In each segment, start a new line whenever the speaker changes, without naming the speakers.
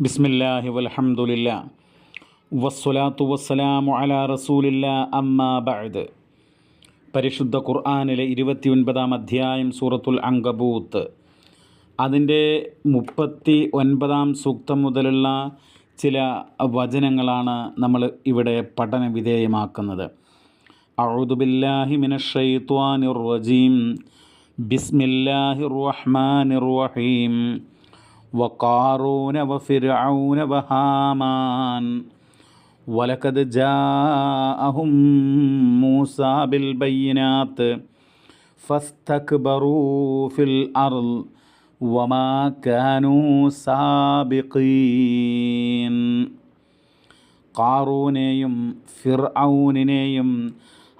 ബിസ്മില്ലാഹി വലഹമുല്ല വസ്സലാത്തു വസ്സലാമു അലാ റസൂലില്ല അമ്മാ ബഅദ്. പരിശുദ്ധ ഖുർആാനിലെ ഇരുപത്തിയൊൻപതാം അധ്യായം സൂറത്തുൽ അങ്കബൂത്ത്. അതിന്റെ മുപ്പത്തി ഒൻപതാം സൂക്തം മുതലുള്ള ചില വചനങ്ങളാണ് നമ്മൾ ഇവിടെ പഠന വിധേയമാക്കുന്നത്. അഴുദുബില്ലാഹി റജീം. ബിസ്മില്ലാഹിർ റഹ്മാനിർ റഹീം. وقارون وفرعون وهامان ولقد جاءهم موسى بالبينات فاستكبروا في الأرض وما كانوا سابقين കാറൂനെയും ഫിർഔനെയും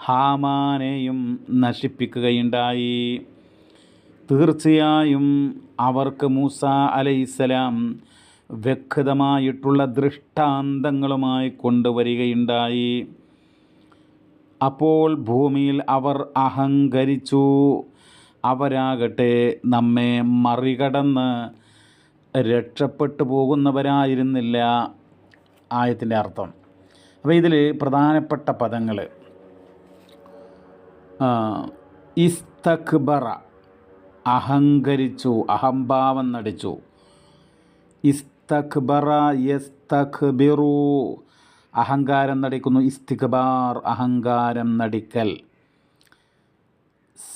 ഹാമാനെയും നശിപ്പിക്കുകയുണ്ടായി തീർച്ചയായും അവർക്ക് മൂസ അലൈസലാം വ്യക്തമായിട്ടുള്ള ദൃഷ്ടാന്തങ്ങളുമായി കൊണ്ടുവരികയുണ്ടായി. അപ്പോൾ ഭൂമിയിൽ അവർ അഹങ്കരിച്ചു. അവരാകട്ടെ നമ്മെ മറികടന്ന് രക്ഷപ്പെട്ടു പോകുന്നവരായിരുന്നില്ല ആയത്തിന്റെ അർത്ഥം. അപ്പോൾ ഇതിൽ പ്രധാനപ്പെട്ട പദങ്ങൾ ഇസ്തഖ്ബറ അഹങ്കരിച്ചു അഹംഭാവം നടിച്ചു. ഇസ്തഖ്ബറ യസ്തഖ്ബിറു. അഹങ്കാരം നടിക്കുന്നു ഇസ്തിഖ്ബാർ അഹങ്കാരം നടിക്കൽ.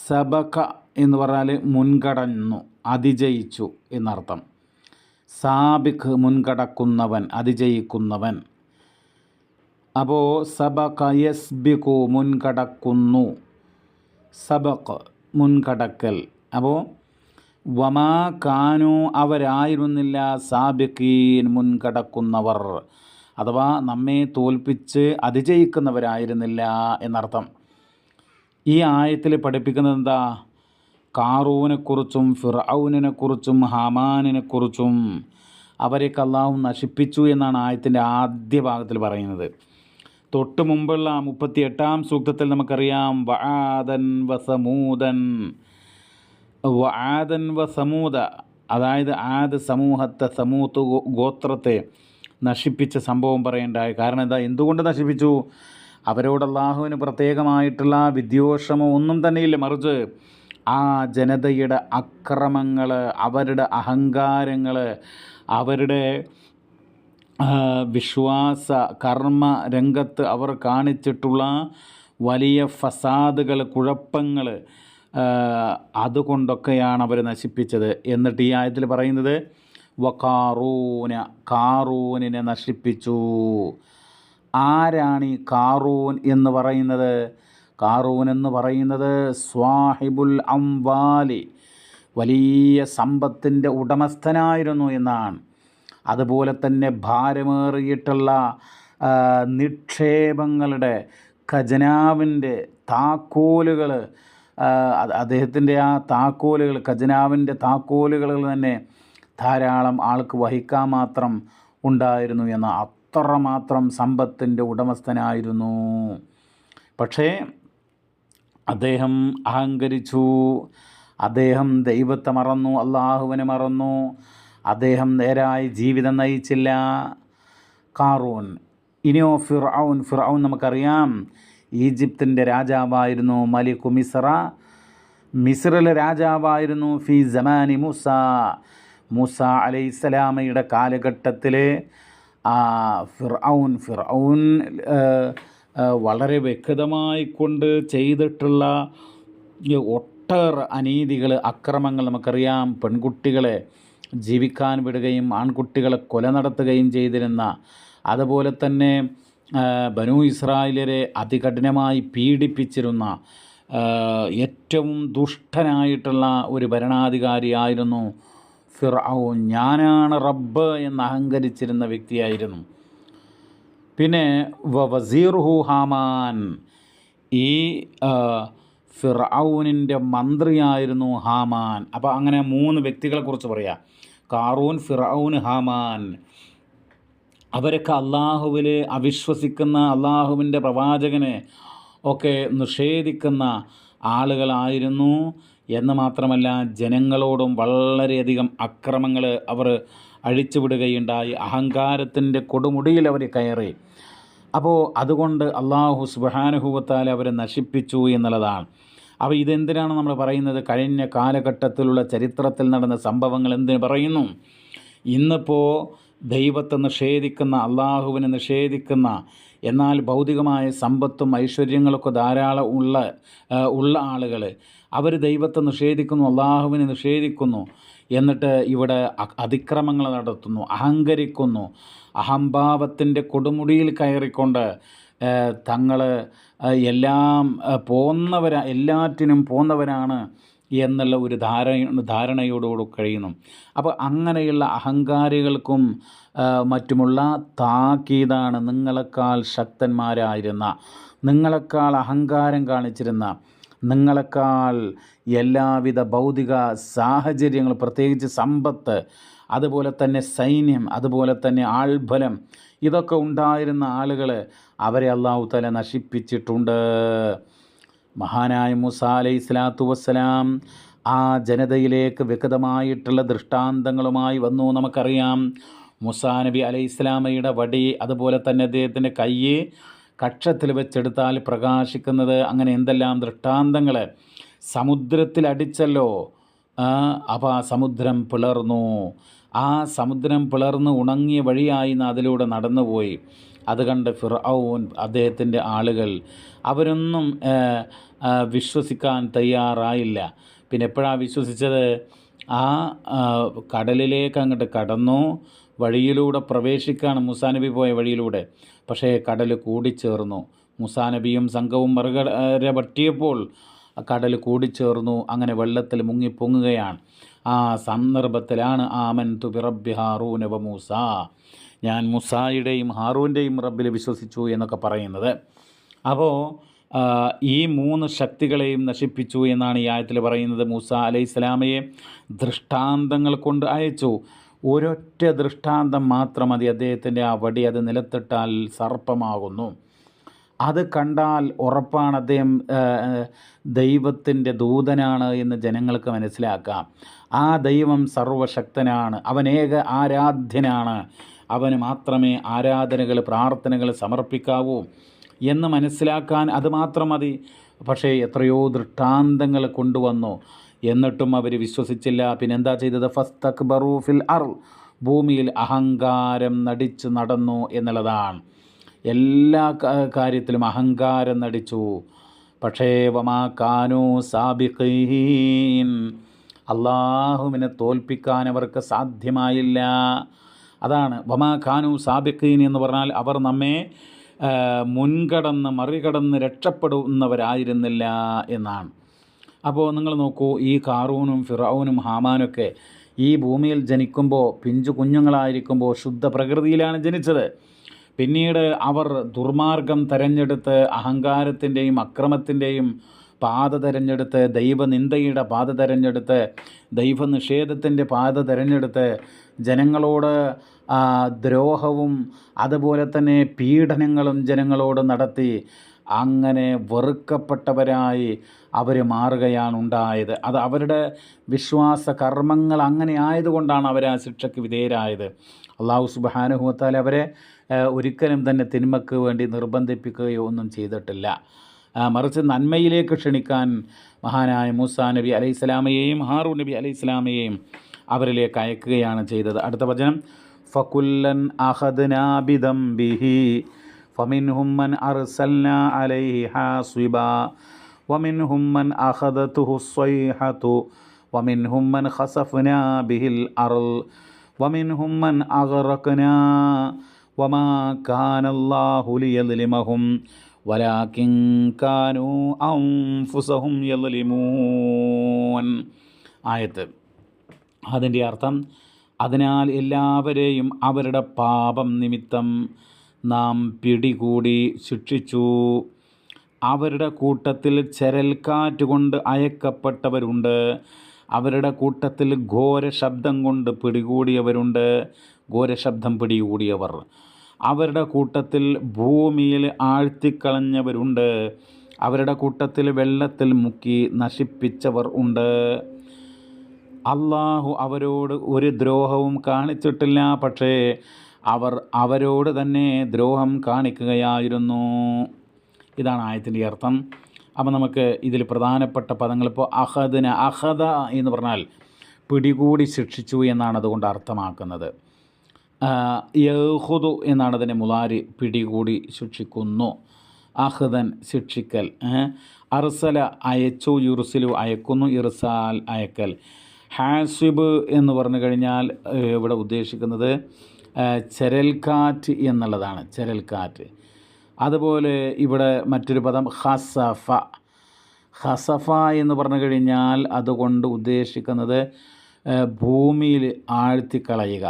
സബക എന്ന് പറഞ്ഞാൽ മുൻകടന്നു അതിജയിച്ചു എന്നർത്ഥം. സാബിഖ് മുൻകടക്കുന്നവൻ അതിജയിക്കുന്നവൻ. അപ്പോൾ സബക യസ്ബിഖു മുൻകടക്കുന്നു. സബക്ക് മുൻകടക്കൽ. അപ്പോൾ വമാ കാനു അവരായിരുന്നില്ല സാബിഖീൻ മുൻകടക്കുന്നവർ. അഥവാ നമ്മെ തോൽപ്പിച്ച് അതിജയിക്കുന്നവരായിരുന്നില്ല എന്നർത്ഥം. ഈ ആയത്തിൽ പഠിപ്പിക്കുന്നത് എന്താ? കാറൂനെക്കുറിച്ചും ഫിറൌനിനെക്കുറിച്ചും ഹമാനിനെക്കുറിച്ചും അവരെയൊക്കെ അള്ളാഹു നശിപ്പിച്ചു എന്നാണ് ആയത്തിന്റെ ആദ്യ ഭാഗത്തിൽ പറയുന്നത്. തൊട്ട് മുമ്പുള്ള മുപ്പത്തി എട്ടാം സൂക്തത്തിൽ നമുക്കറിയാം വആദൻ വസമൂദൻ വആദൻ സമൂത അതായത് ആദ് സമൂഹത്തെ സമൂത്ത് ഗോത്രത്തെ നശിപ്പിച്ച സംഭവം പറയേണ്ടായി കാരണം എന്താ? എന്തുകൊണ്ട് നശിപ്പിച്ചു? അവരോട് അള്ളാഹുവിന് പ്രത്യേകമായിട്ടുള്ള വിദ്യോഷമോ ഒന്നും തന്നെയില്ല മറിച്ച് ആ ജനതയുടെ അക്രമങ്ങൾ അവരുടെ അഹങ്കാരങ്ങൾ അവരുടെ വിശ്വാസ കർമ്മ രംഗത്ത് അവർ കാണിച്ചിട്ടുള്ള വലിയ ഫസാദുകൾ കുഴപ്പങ്ങൾ അതുകൊണ്ടൊക്കെയാണ് അവർ നശിപ്പിച്ചത്. എന്നിട്ട് ഈ ആയത്തിൽ പറയുന്നത് വക്കാറൂന കാറൂനിനെ നശിപ്പിച്ചു. ആരാണ് ഈ കാറൂൻ എന്ന് പറയുന്നത്? കാറൂൻ എന്ന് പറയുന്നത് സ്വാഹിബുൽ അംവാലി വലിയ സമ്പത്തിന്റെ ഉടമസ്ഥനായിരുന്നു എന്നാണ്. അതുപോലെ തന്നെ ഭാരമേറിയിട്ടുള്ള നിക്ഷേപങ്ങളുടെ ഖജനാവിന്റെ താക്കോലുകൾ അദ്ദേഹത്തിന്റെ ആ താക്കോലുകൾ ഖജനാവിന്റെ താക്കോലുകൾ തന്നെ ധാരാളം ആൾക്ക് വഹിക്കാൻ മാത്രം ഉണ്ടായിരുന്നു എന്ന അത്രമാത്രം സമ്പത്തിന്റെ ഉടമസ്ഥനായിരുന്നു. പക്ഷേ അദ്ദേഹം അഹങ്കരിച്ചു. അദ്ദേഹം ദൈവത്തെ മറന്നു അള്ളാഹുവിനെ മറന്നു. അദ്ദേഹം നേരായി ജീവിതം നയിച്ചില്ല. കാറൂൻ ഇനിയോ ഫിർ ഔൻ ഫിർ ഔൻ നമുക്കറിയാം. ഈജിപ്തിന്റെ രാജാവായിരുന്നു മലികു മിസ്ര. മിസ്രിലെ രാജാവായിരുന്നു ഫി ജമാനി മൂസ. മൂസ അലൈഹിസ്സലാമയുടെ കാലഘട്ടത്തിൽ ഫിർഔൻ ഫിർഔൻ വളരെ വ്യക്തമായി കൊണ്ട് ചെയ്തിട്ടുള്ള ഒട്ടേറെ അനീതികൾ അക്രമങ്ങൾ നമുക്കറിയാം. പെൺകുട്ടികളെ ജീവിക്കാൻ വിടുകയും ആൺകുട്ടികളെ കൊല നടത്തുകയും ചെയ്തിരുന്ന അതുപോലെ തന്നെ ബനു ഇസ്രായേലരെ അതികഠിനമായി പീഡിപ്പിച്ചിരുന്ന ഏറ്റവും ദുഷ്ടനായിട്ടുള്ള ഒരു ഭരണാധികാരിയായിരുന്നു ഫിർഔൻ. ഞാനാണ് റബ്ബ് എന്ന് അഹങ്കരിച്ചിരുന്ന വ്യക്തിയായിരുന്നു. പിന്നെ വസീർഹു ഹാമാൻ. ഈ ഫിർഔനിന്റെ മന്ത്രിയായിരുന്നു ഹാമാൻ. അപ്പോൾ അങ്ങനെ മൂന്ന് വ്യക്തികളെക്കുറിച്ച് പറയാം. കാറൂൻ ഫിറൌൻ ഹാമാൻ. അവരൊക്കെ അള്ളാഹുവിൽ അവിശ്വസിക്കുന്ന അള്ളാഹുവിന്റെ പ്രവാചകനെ ഒക്കെ നിഷേധിക്കുന്ന ആളുകളായിരുന്നു. എന്ന് മാത്രമല്ല ജനങ്ങളോടും വളരെയധികം അക്രമങ്ങൾ അവർ അഴിച്ചുവിടുകയുണ്ടായി. അഹങ്കാരത്തിന്റെ കൊടുമുടിയിൽ അവർ കയറി. അപ്പോൾ അതുകൊണ്ട് അള്ളാഹു സുബാനുഭവത്താൽ അവരെ നശിപ്പിച്ചു എന്നുള്ളതാണ്. അപ്പോൾ ഇതെന്തിനാണ് നമ്മൾ പറയുന്നത്? കഴിഞ്ഞ കാലഘട്ടത്തിലുള്ള ചരിത്രത്തിൽ നടന്ന സംഭവങ്ങൾ എന്തിനു പറയുന്നു? ഇന്നിപ്പോൾ ദൈവത്തെ നിഷേധിക്കുന്ന അള്ളാഹുവിനെ നിഷേധിക്കുന്ന എന്നാൽ ഭൗതികമായ സമ്പത്തും ഐശ്വര്യങ്ങളൊക്കെ ധാരാളം ഉള്ള ഉള്ള ആളുകൾ. അവർ ദൈവത്തെ നിഷേധിക്കുന്നു അള്ളാഹുവിനെ നിഷേധിക്കുന്നു. എന്നിട്ട് ഇവിടെ അതിക്രമങ്ങൾ നടത്തുന്നു അഹങ്കരിക്കുന്നു. അഹംഭാവത്തിന്റെ കൊടുമുടിയിൽ കയറിക്കൊണ്ട് തങ്ങൾ എല്ലാം പോന്നവരാ എല്ലാറ്റിനും പോന്നവരാണ് എന്നുള്ള ഒരു ധാരണ ധാരണയോടുകൂടി കഴിയുന്നു. അപ്പോൾ അങ്ങനെയുള്ള അഹങ്കാരികൾക്കും മറ്റുമുള്ള താക്കീതാണ് നിങ്ങളെക്കാൾ ശക്തന്മാരായിരുന്ന നിങ്ങളെക്കാൾ അഹങ്കാരം കാണിച്ചിരുന്ന നിങ്ങളെക്കാൾ എല്ലാവിധ ഭൗതിക സാഹചര്യങ്ങൾ പ്രത്യേകിച്ച് സമ്പത്ത് അതുപോലെ തന്നെ സൈന്യം അതുപോലെ തന്നെ ആൾബലം ഇതൊക്കെ ഉണ്ടായിരുന്ന ആളുകൾ അവരെ അള്ളാഹു തല നശിപ്പിച്ചിട്ടുണ്ട്. മഹാനായ മൂസ അലൈഹി സ്വലാത്തു വസ്സലാം ആ ജനതയിലേക്ക് വ്യക്തമായിട്ടുള്ള ദൃഷ്ടാന്തങ്ങളുമായി വന്നു നമുക്കറിയാം. മുസാ നബി അലൈഹി ഇസ്ലാമയുടെ വടി അതുപോലെ തന്നെ അദ്ദേഹത്തിന്റെ കൈ കക്ഷത്തിൽ വെച്ചെടുത്താൽ പ്രകാശിക്കുന്നത് അങ്ങനെ എന്തെല്ലാം ദൃഷ്ടാന്തങ്ങൾ? സമുദ്രത്തിൽ അടിച്ചല്ലോ. അപ്പോൾ ആ സമുദ്രം പിളർന്നു. ആ സമുദ്രം പിളർന്ന് ഉണങ്ങിയ വഴിയായി അതിലൂടെ നടന്നുപോയി. അത് കണ്ട് ഫിർ ഔൻ അദ്ദേഹത്തിന്റെ ആളുകൾ അവരൊന്നും വിശ്വസിക്കാൻ തയ്യാറായില്ല. പിന്നെ എപ്പോഴാണ് വിശ്വസിച്ചത്? ആ കടലിലേക്ക് അങ്ങോട്ട് കടന്നു. വഴിയിലൂടെ പ്രവേശിക്കുകയാണ് മുസാനബി പോയ വഴിയിലൂടെ. പക്ഷേ കടൽ കൂടിച്ചേർന്നു. മുസാനബിയും സംഘവും മറുകര പറ്റിയപ്പോൾ കടൽ കൂടിച്ചേർന്നു. അങ്ങനെ വെള്ളത്തിൽ മുങ്ങി പൊങ്ങുകയാണ്. ആ സന്ദർഭത്തിലാണ് ആമൻ തുബിറബി ഹാറൂൻ വ മൂസ. ഞാൻ മുസായുടെയും ഹാറൂന്റെയും റബ്ബിൽ വിശ്വസിച്ചു എന്നൊക്കെ പറയുന്നത്. അപ്പോൾ ഈ മൂന്ന് ശക്തികളെയും നശിപ്പിച്ചു എന്നാണ് ഈ ആയത്തിൽ പറയുന്നത്. മൂസ അലൈഹി സ്വലാമയെ ദൃഷ്ടാന്തങ്ങൾ കൊണ്ട് അയച്ചു. ഒരൊറ്റ ദൃഷ്ടാന്തം മാത്രം മതി അദ്ദേഹത്തിന്റെ ആ വടി അത് നിലത്തിട്ടാൽ സർപ്പമാകുന്നു. അത് കണ്ടാൽ ഉറപ്പാണ് അദ്ദേഹം ദൈവത്തിന്റെ ദൂതനാണ് എന്ന് ജനങ്ങൾക്ക് മനസ്സിലാക്കാം. ആ ദൈവം സർവശക്തനാണ്. അവനേക ആരാധ്യനാണ്. അവന് മാത്രമേ ആരാധനകൾ പ്രാർത്ഥനകൾ സമർപ്പിക്കാവൂ. എന്ന് മനസ്സിലാക്കാൻ അതുമാത്രം മതി. പക്ഷേ എത്രയോ ദൃഷ്ടാന്തങ്ങൾ കൊണ്ടുവന്നു. എന്നിട്ടും അവർ വിശ്വസിച്ചില്ല. പിന്നെന്താ ചെയ്തത്? ഫസ്തക് ബറൂഫിൽ അർ ഭൂമിയിൽ അഹങ്കാരം നടിച്ച് നടന്നു എന്നുള്ളതാണ്. എല്ലാ കാര്യത്തിലും അഹങ്കാരം നടിച്ചു. പക്ഷേ വമാ കാനു സാബിഖീൻ. അള്ളാഹുവിനെ തോൽപ്പിക്കാൻ അവർക്ക് സാധ്യമായില്ല. അതാണ് വമാ ഖാനു സാബിഖീൻ എന്ന് പറഞ്ഞാൽ അവർ നമ്മെ മുൻകടന്ന് മറികടന്ന് രക്ഷപ്പെടുന്നവരായിരുന്നില്ല എന്നാണ്. അപ്പോൾ നിങ്ങൾ നോക്കൂ ഈ കാറൂനും ഫിറൌനും ഹാമാനൊക്കെ ഈ ഭൂമിയിൽ ജനിക്കുമ്പോൾ പിഞ്ചു കുഞ്ഞുങ്ങളായിരിക്കുമ്പോൾ ശുദ്ധ പ്രകൃതിയിലാണ് ജനിച്ചത്. പിന്നീട് അവർ ദുർമാർഗം തെരഞ്ഞെടുത്ത് അഹങ്കാരത്തിന്റെയും അക്രമത്തിന്റെയും പാത തിരഞ്ഞെടുത്ത് ദൈവനിന്ദയുടെ പാത തിരഞ്ഞെടുത്ത് ദൈവനിഷേധത്തിന്റെ പാത തിരഞ്ഞെടുത്ത് ജനങ്ങളോട് ദ്രോഹവും അതുപോലെ തന്നെ പീഡനങ്ങളും ജനങ്ങളോട് നടത്തി അങ്ങനെ വെറുക്കപ്പെട്ടവരായി അവർ മാറുകയാണ് ഉണ്ടായത്. അത് അവരുടെ വിശ്വാസ കർമ്മങ്ങൾ അങ്ങനെ ആയതുകൊണ്ടാണ് അവർ ആ ശിക്ഷയ്ക്ക് വിധേയരായത്. അള്ളാഹു സുബാനുഭവത്താൽ അവരെ ഒരിക്കലും തന്നെ തിന്മക്ക് വേണ്ടി നിർബന്ധിപ്പിക്കുകയോ ഒന്നും ചെയ്തിട്ടില്ല. മറിച്ച് നന്മയിലേക്ക് ക്ഷണിക്കാൻ മഹാനായ മൂസാ നബി അലൈഹി സ്വലാമയെയും ഹാറു നബി അലൈഹി സ്വലാമയെയും അവരിലേക്ക് അയക്കുകയാണ് ചെയ്തത്. അടുത്ത വചനം ഫകുല്ലൻ അഹദ്നാബിദം ബിഹി فمنهم من أرسلنا عليه حاصبا ومنهم من أخذته الصيحة ومنهم من خسفنا به الأرض ومنهم من أغرقنا وما كان الله ليظلمهم ولكن كانوا أنفسهم يظلمون ആയത്ത് അതിൻ്റെ അർത്ഥം അതിനാൽ എല്ലാവരെയും അവരുടെ പാപം നിമിത്തം നാം പിടികൂടി ശിക്ഷിച്ചു. അവരുടെ കൂട്ടത്തിൽ ചരൽക്കാറ്റ് കൊണ്ട് അയക്കപ്പെട്ടവരുണ്ട്. അവരുടെ കൂട്ടത്തിൽ ഘോര ശബ്ദം കൊണ്ട് പിടികൂടിയവരുണ്ട്. ഘോര ശബ്ദം പിടികൂടിയവർ. അവരുടെ കൂട്ടത്തിൽ ഭൂമിയിൽ ആഴ്ത്തിക്കളഞ്ഞവരുണ്ട്. അവരുടെ കൂട്ടത്തിൽ വെള്ളത്തിൽ മുക്കി നശിപ്പിച്ചവർ ഉണ്ട്. അള്ളാഹു അവരോട് ഒരു ദ്രോഹവും കാണിച്ചിട്ടില്ല പക്ഷേ അവർ അവരോട് തന്നെ ദ്രോഹം കാണിക്കുകയായിരുന്നു. ഇതാണ് ആയത്തിന്റെ അർത്ഥം. അപ്പം നമുക്ക് ഇതിൽ പ്രധാനപ്പെട്ട പദങ്ങൾ ഇപ്പോൾ അഹദിന് അഹദ എന്ന് പറഞ്ഞാൽ പിടികൂടി ശിക്ഷിച്ചു എന്നാണ് അതുകൊണ്ട് അർത്ഥമാക്കുന്നത്. യഹുദു എന്നാണ് അതിനെ മുലാരി പിടികൂടി ശിക്ഷിക്കുന്നു. അഹദൻ ശിക്ഷിക്കൽ അർസല അയച്ചു യുർസിലു അയക്കുന്നു ഇർസാൽ അയക്കൽ. ഹാസിബ് എന്ന് പറഞ്ഞു കഴിഞ്ഞാൽ ഇവിടെ ഉദ്ദേശിക്കുന്നത് ചരൽക്കാറ്റ് എന്നുള്ളതാണ്. ചരൽക്കാറ്റ്. അതുപോലെ ഇവിടെ മറ്റൊരു പദം ഹസഫ ഹസഫ എന്ന് പറഞ്ഞു കഴിഞ്ഞാൽ അതുകൊണ്ട് ഉദ്ദേശിക്കുന്നത് ഭൂമിയിൽ ആഴ്ത്തിക്കളയുക.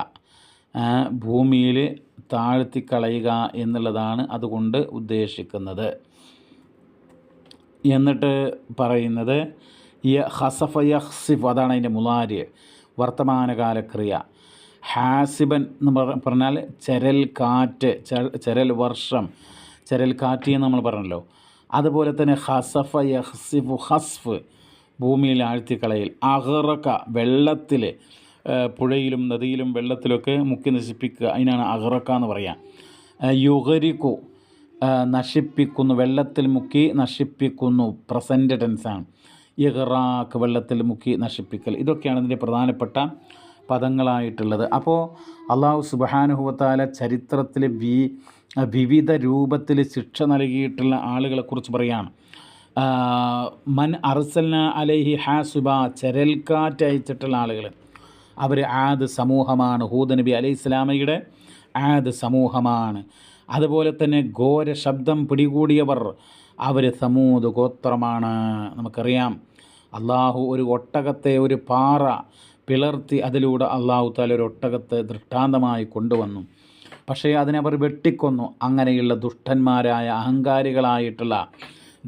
ഭൂമിയിൽ താഴ്ത്തിക്കളയുക എന്നുള്ളതാണ് അതുകൊണ്ട് ഉദ്ദേശിക്കുന്നത്. എന്നിട്ട് പറയുന്നത് യ ഹസഫ യഹ്സിഫ് അതാണ് അതിന്റെ മുലാര് വർത്തമാനകാല ക്രിയ ഹാസിബൻ എന്ന് പറഞ്ഞാൽ ചരൽ കാറ്റ് ചരൽ വർഷം ചരൽ കാറ്റ് എന്ന് നമ്മൾ പറഞ്ഞല്ലോ. അതുപോലെ തന്നെ ഹസഫ യഹ്സിഫു ഹസ്ഫ് ഭൂമിയിൽ ആഴ്ത്തിക്കളയിൽ അഹറക്ക വെള്ളത്തിൽ പുഴയിലും നദിയിലും വെള്ളത്തിലൊക്കെ മുക്കി നശിപ്പിക്കുക അതിനാണ് അഹറക്ക എന്ന് പറയുക യുഗരിക്കു നശിപ്പിക്കുന്നു വെള്ളത്തിൽ മുക്കി നശിപ്പിക്കുന്നു പ്രസന്റ് ടെൻസാണ്. ഇഹ്റാക്ക് വെള്ളത്തിൽ മുക്കി നശിപ്പിക്കൽ. ഇതൊക്കെയാണ് ഇതിന്റെ പ്രധാനപ്പെട്ട പദങ്ങളായിട്ടുള്ളത്. അപ്പോൾ അള്ളാഹു സുബാനുഹുവത്താല ചരിത്രത്തിൽ വി വിവിധ രൂപത്തിൽ ശിക്ഷ നൽകിയിട്ടുള്ള ആളുകളെക്കുറിച്ച് പറയാണ്. ആ, മൻ അർസൽന അലൈഹി ഹാസുബ ചരൽക്കാറ്റ് അയച്ചിട്ടുള്ള ആളുകൾ. അവർ ആദ് സമൂഹമാണ്. ഹൂദ് നബി അലൈഹി ഇസ്ലാമയുടെ ആദ് സമൂഹമാണ്. അതുപോലെ തന്നെ ഘോര ശബ്ദം പിടികൂടിയവർ അവർ സമൂത് ഗോത്രമാണ് നമുക്കറിയാം. അള്ളാഹു ഒരു ഒട്ടകത്തെ ഒരു പാറ പിളർത്തി അതിലൂടെ അള്ളാഹു താല ഒരു ഒട്ടകത്തെ ദൃഷ്ടാന്തമായി കൊണ്ടുവന്നു. പക്ഷേ അതിനെ അവർ വെട്ടിക്കൊന്നു. അങ്ങനെയുള്ള ദുഷ്ടന്മാരായ അഹങ്കാരികളായിട്ടുള്ള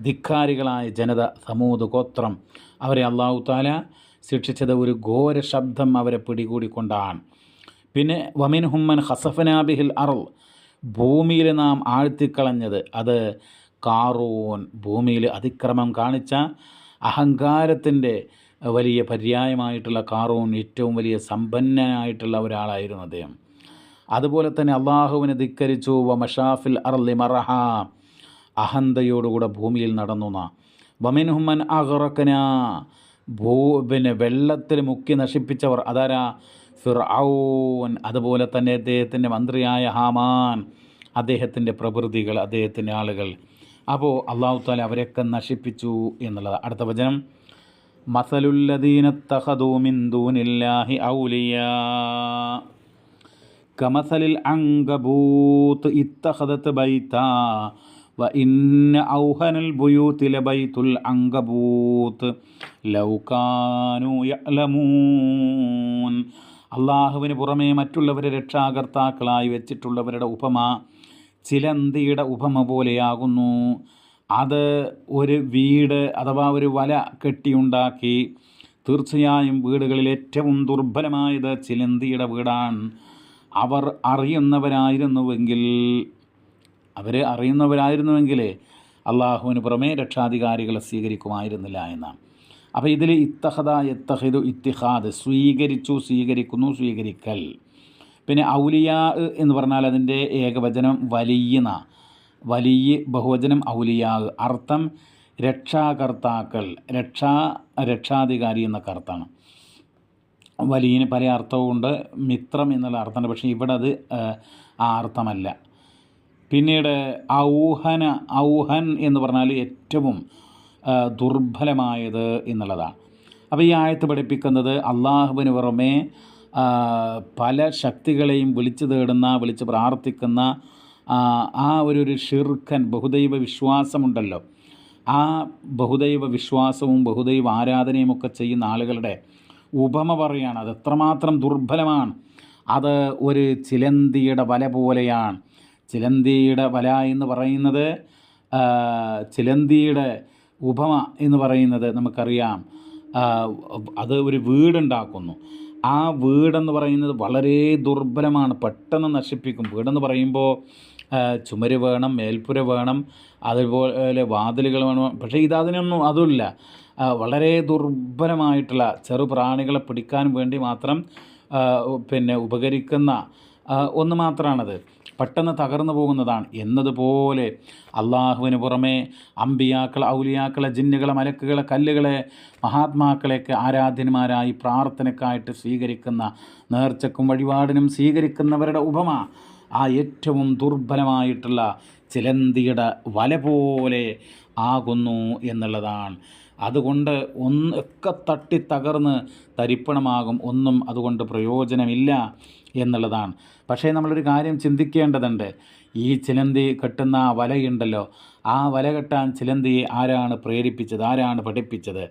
ധിക്കാരികളായ ജനത സമൂത് ഗോത്രം അവരെ അള്ളാഹു താല ശിക്ഷിച്ചത് ഒരു ഘോര ശബ്ദം അവരെ പിടികൂടിക്കൊണ്ടാണ്. പിന്നെ വമിൻ ഹുമ്മൻ ഹസഫനാബിഹിൽ അറൽ ഭൂമിയിൽ നാം ആഴ്ത്തിക്കളഞ്ഞത് അത് കാറൂൻ ഭൂമിയിൽ അതിക്രമം കാണിച്ച അഹങ്കാരത്തിന്റെ വലിയ പര്യായമായിട്ടുള്ള കാറൂൺ ഏറ്റവും വലിയ സമ്പന്നനായിട്ടുള്ള ഒരാളായിരുന്നു അദ്ദേഹം. അതുപോലെ തന്നെ അള്ളാഹുവിനെ ധിക്കരിച്ചു വ മഷാഫിൽ അർലി മറഹ അഹന്തയോടുകൂടെ ഭൂമിയിൽ നടന്നു വമിൻഹുമൻ അഹറക്കന ഭൂ പിന്നെ വെള്ളത്തിൽ മുക്കി നശിപ്പിച്ചവർ അതാരാ? ഫിർഔൻ. അതുപോലെ തന്നെ അദ്ദേഹത്തിന്റെ മന്ത്രിയായ ഹാമാൻ അദ്ദേഹത്തിന്റെ പ്രകൃതികൾ അദ്ദേഹത്തിന്റെ ആളുകൾ. അപ്പോൾ അള്ളാഹു താല അവരെയൊക്കെ നശിപ്പിച്ചു എന്നുള്ളത്. അടുത്ത വചനം. മസലുല്ലദീന തഹദൂമിന്ദൂനില്ലാഹി ഔലിയ. കമസലിൽ അങ്കബൂത്ത് ഇത്തഹദത്ത് ബൈത്ത. വ ഇന്ന ഔഹനൽ ബുയൂത്തില ബൈത്തുൽ അങ്കബൂത്ത് ലൗകാനു യലമൂൻ അള്ളാഹുവിന് പുറമേ മറ്റുള്ളവരെ രക്ഷാകർത്താക്കളായി വെച്ചിട്ടുള്ളവരുടെ ഉപമ ചിലന്തിയുടെ ഉപമ പോലെയാകുന്നു. അത് ഒരു വീട് അഥവാ ഒരു വല കെട്ടിയുണ്ടാക്കി തീർച്ചയായും വീടുകളിൽ ഏറ്റവും ദുർബലമായത് ചിലന്തിയുടെ വീടാണ്. അവർ അറിയുന്നവരായിരുന്നുവെങ്കിൽ അവർ അറിയുന്നവരായിരുന്നുവെങ്കിൽ അള്ളാഹുവിന് പുറമേ രക്ഷാധികാരികളെ സ്വീകരിക്കുമായിരുന്നില്ല എന്നാണ്. അപ്പോൾ ഇതിൽ ഇത്തഹദ എത്തഹിദു ഇത്തിഹാദ് സ്വീകരിച്ചു സ്വീകരിക്കുന്നു സ്വീകരിക്കൽ. പിന്നെ ഔലിയാ എന്ന് പറഞ്ഞാൽ അതിന്റെ ഏകവചനം വലിയന വലിയ ബഹുവചനം ഔലിയാ. അർത്ഥം രക്ഷാകർത്താക്കൾ രക്ഷാ രക്ഷാധികാരി എന്നൊക്കെ അർത്ഥമാണ് വലിയന് പല അർത്ഥവുമുണ്ട് മിത്രം എന്നുള്ള അർത്ഥമുണ്ട്. പക്ഷേ ഇവിടെ അത് ആ അർത്ഥമല്ല. പിന്നീട് ഔഹന ഔഹൻ എന്ന് പറഞ്ഞാൽ ഏറ്റവും ദുർബലമായത് എന്നുള്ളതാണ്. അപ്പോൾ ഈ ആയത്ത് പഠിപ്പിക്കുന്നത് അള്ളാഹുവിന് പുറമെ പല ശക്തികളെയും വിളിച്ചു തേടുന്ന വിളിച്ച് പ്രാർത്ഥിക്കുന്ന ആ, ഒരു ഒരു ഷിർഖൻ ബഹുദൈവ വിശ്വാസമുണ്ടല്ലോ. ആ ബഹുദൈവ വിശ്വാസവും ബഹുദൈവ ആരാധനയും ഒക്കെ ചെയ്യുന്ന ആളുകളുടെ ഉപമ പറയാണ്. അത് എത്രമാത്രം ദുർബലമാണ്. അത് ഒരു ചിലന്തിയുടെ വല പോലെയാണ്. ചിലന്തിയുടെ വല എന്ന് പറയുന്നത് ചിലന്തിയുടെ ഉപമ എന്ന് പറയുന്നത് നമുക്കറിയാം. അത് ഒരു വീടുണ്ടാക്കുന്നു. ആ വീടെന്ന് പറയുന്നത് വളരെ ദുർബലമാണ്. പെട്ടെന്ന് നശിപ്പിക്കും. വീടെന്ന് പറയുമ്പോൾ ചുമര് വേണം മേൽപ്പുര വേണം അതുപോലെ വാതിലുകൾ വേണം. പക്ഷേ ഇത് അതിനൊന്നും അതുമില്ല വളരെ ദുർബലമായിട്ടുള്ള ചെറു പ്രാണികളെ പിടിക്കാൻ വേണ്ടി മാത്രം പിന്നെ ഉപകരിക്കുന്ന ഒന്ന് മാത്രമാണത് പെട്ടെന്ന് തകർന്നു പോകുന്നതാണ്. എന്നതുപോലെ അള്ളാഹുവിന് പുറമേ അമ്പിയാക്കൾ ഔലിയാക്കളെ ജിന്നുകളെ മലക്കുകളെ കല്ലുകളെ മഹാത്മാക്കളെയൊക്കെ ആരാധ്യന്മാരായി പ്രാർത്ഥനക്കായിട്ട് സ്വീകരിക്കുന്ന നേർച്ചക്കും വഴിപാടിനും സ്വീകരിക്കുന്നവരുടെ ഉപമ ആ ഏറ്റവും ദുർബലമായിട്ടുള്ള ചിലന്തിയുടെ വല പോലെ ആകുന്നു എന്നുള്ളതാണ്. അതുകൊണ്ട് ഒന്ന് ഒക്കെ തട്ടി തകർന്ന് തരിപ്പണമാകും. ഒന്നും അതുകൊണ്ട് പ്രയോജനമില്ല. എന്നുള്ളതാണ്. പക്ഷേ നമ്മളൊരു കാര്യം ചിന്തിക്കേണ്ടതുണ്ട്. ഈ ചിലന്തി കെട്ടുന്ന വലയുണ്ടല്ലോ ആ വല കെട്ടാൻ ചിലന്തിയെ ആരാണ് പ്രേരിപ്പിച്ചത് ആരാണ് പഠിപ്പിച്ചത്?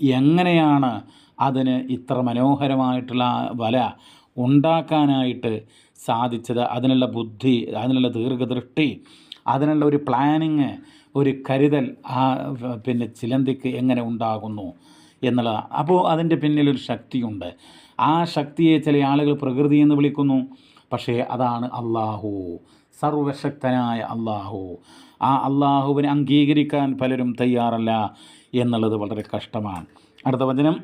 എങ്ങനെയാണ് അതിന് ഇത്ര മനോഹരമായിട്ടുള്ള വല ഉണ്ടാക്കാനായിട്ട് സാധിച്ചത്? അതിനുള്ള ബുദ്ധി അതിനുള്ള ദീർഘദൃഷ്ടി അതിനുള്ള ഒരു പ്ലാനിങ് ഒരു കരുതൽ ആ പിന്നെ ചിലന്തിക്ക് എങ്ങനെ ഉണ്ടാകുന്നു എന്നുള്ളതാണ് അപ്പോൾ അതിന്റെ പിന്നിലൊരു ശക്തിയുണ്ട്. ആ ശക്തിയെ ചില ആളുകൾ പ്രകൃതി എന്ന് വിളിക്കുന്നു. പക്ഷേ അതാണ് അള്ളാഹു സർവശക്തനായ അള്ളാഹു ആ അള്ളാഹുവിനെ അംഗീകരിക്കാൻ പലരും തയ്യാറല്ല എന്നുള്ളത് വളരെ കഷ്ടമാണ്. അടുത്ത വചനം.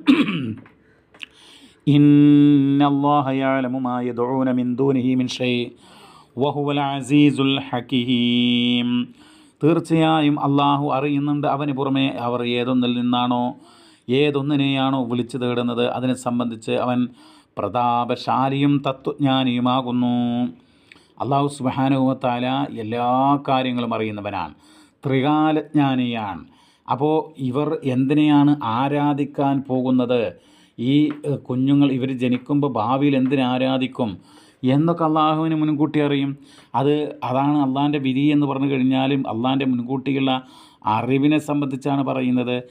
തീർച്ചയായും അള്ളാഹു അറിയുന്നുണ്ട് അവന് പുറമെ അവർ ഏതൊന്നിൽ നിന്നാണോ ഏതൊന്നിനെയാണോ വിളിച്ചു തേടുന്നത് അതിനെ സംബന്ധിച്ച് അവൻ പ്രതാപശാലിയും തത്വജ്ഞാനിയുമാകുന്നു. അള്ളാഹു സുബാനുഭവത്താല എല്ലാ കാര്യങ്ങളും അറിയുന്നവനാണ്. ത്രികാലജ്ഞാനിയാണ്. അപ്പോൾ ഇവർ എന്തിനെയാണ് ആരാധിക്കാൻ പോകുന്നത്? ഈ കുഞ്ഞുങ്ങൾ ഇവർ ജനിക്കുമ്പോൾ ഭാവിയിൽ എന്തിനെ ആരാധിക്കും എന്നൊക്കെ അള്ളാഹുവിന് മുൻകൂട്ടി അറിയും. അത് അതാണ് അള്ളാഹിന്റെ വിധി എന്ന് പറഞ്ഞു കഴിഞ്ഞാലും അള്ളാഹിന്റെ മുൻകൂട്ടിയുള്ള അറിവിനെ സംബന്ധിച്ചാണ് പറയുന്നത്.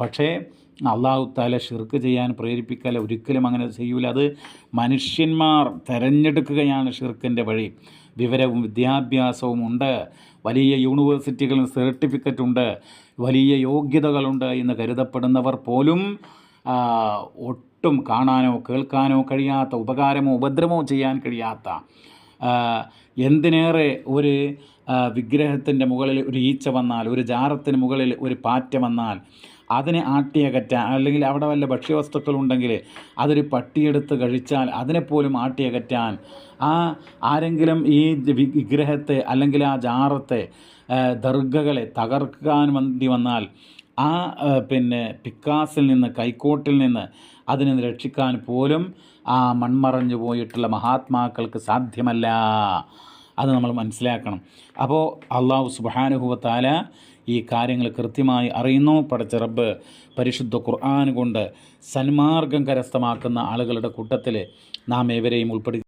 പക്ഷേ അള്ളാഹു താല ഷിർക്ക് ചെയ്യാൻ പ്രേരിപ്പിക്കല ഒരിക്കലും അങ്ങനെ ചെയ്യൂല. അത് മനുഷ്യന്മാർ തിരഞ്ഞെടുക്കുകയാണ് ഷിർക്കിന്റെ വഴി. വിവരവും വിദ്യാഭ്യാസവും ഉണ്ട്. വലിയ യൂണിവേഴ്സിറ്റികളും സർട്ടിഫിക്കറ്റ് ഉണ്ട്. വലിയ യോഗ്യതകളുണ്ട് എന്ന് കരുതപ്പെടുന്നവർ പോലും ഒട്ടും കാണാനോ കേൾക്കാനോ കഴിയാത്ത ഉപകാരമോ ഉപദ്രവമോ ചെയ്യാൻ കഴിയാത്ത എന്തിനേറെ ഒരു വിഗ്രഹത്തിന്റെ മുകളിൽ ഒരു ഈച്ച വന്നാൽ ഒരു ജാറത്തിന് മുകളിൽ ഒരു പാറ്റ വന്നാൽ അതിനെ ആട്ടിയകറ്റാൻ അല്ലെങ്കിൽ അവിടെ വല്ല ഭക്ഷ്യവസ്തുക്കളുണ്ടെങ്കിൽ അതൊരു പട്ടിയെടുത്ത് കഴിച്ചാൽ അതിനെപ്പോലും ആട്ടിയകറ്റാൻ ആ ആരെങ്കിലും ഈ വിഗ്രഹത്തെ അല്ലെങ്കിൽ ആ ജാറത്തെ ദർഗകളെ തകർക്കാൻ വേണ്ടി വന്നാൽ ആ പിന്നെ പിക്കാസിൽ നിന്ന് കൈക്കോട്ടിൽ നിന്ന് അതിനെ രക്ഷിക്കാൻ പോലും ആ മൺമറഞ്ഞു പോയിട്ടുള്ള മഹാത്മാക്കൾക്ക് സാധ്യമല്ല. അത് നമ്മൾ മനസ്സിലാക്കണം. അപ്പോൾ അള്ളാഹു സുബാനുഭവത്താല ഈ കാര്യങ്ങൾ കൃത്യമായി അറിയുന്നു. പടച്ച റബ്ബ് പരിശുദ്ധ ഖുർആൻ കൊണ്ട് സന്മാർഗം കരസ്ഥമാക്കുന്ന ആളുകളുടെ കൂട്ടത്തിൽ നാം ഏവരെയും ഉൾപ്പെടുത്തി